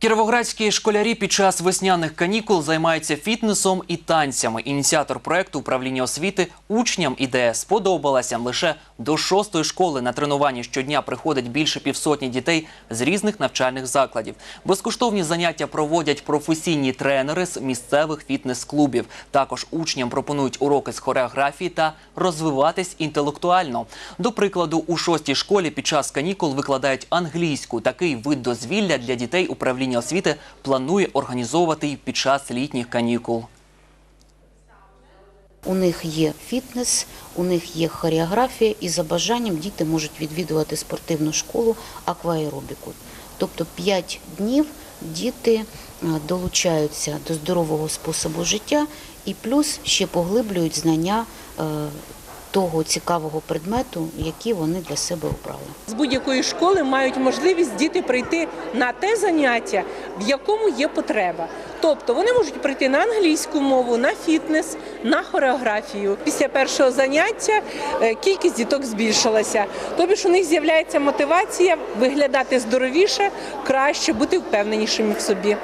Кіровоградські школярі під час весняних канікул займаються фітнесом і танцями. Ініціатор проекту управління освіти учням ідея сподобалася. Лише до шостої школи на тренування щодня приходить більше півсотні дітей з різних навчальних закладів. Безкоштовні заняття проводять професійні тренери з місцевих фітнес-клубів. Також учням пропонують уроки з хореографії та розвиватись інтелектуально. До прикладу, у шостій школі під час канікул викладають англійську. Такий вид дозвілля для дітей управління освіти планує організовувати й під час літніх канікул. У них є фітнес, у них є хореографія, і за бажанням діти можуть відвідувати спортивну школу акваеробіку. Тобто 5 днів діти е, долучаються до здорового способу життя і плюс ще поглиблюють знання е, того цікавого предмету, який вони для себе обрали. З будь-якої школи мають можливість діти прийти на те заняття, в якому є потреба. Тобто вони можуть прийти на англійську мову, на фітнес, на хореографію. Після першого заняття е, кількість діток збільшилася. Тобто ж у них з'являється мотивація виглядати здоровіше, краще, бути впевненішими в собі.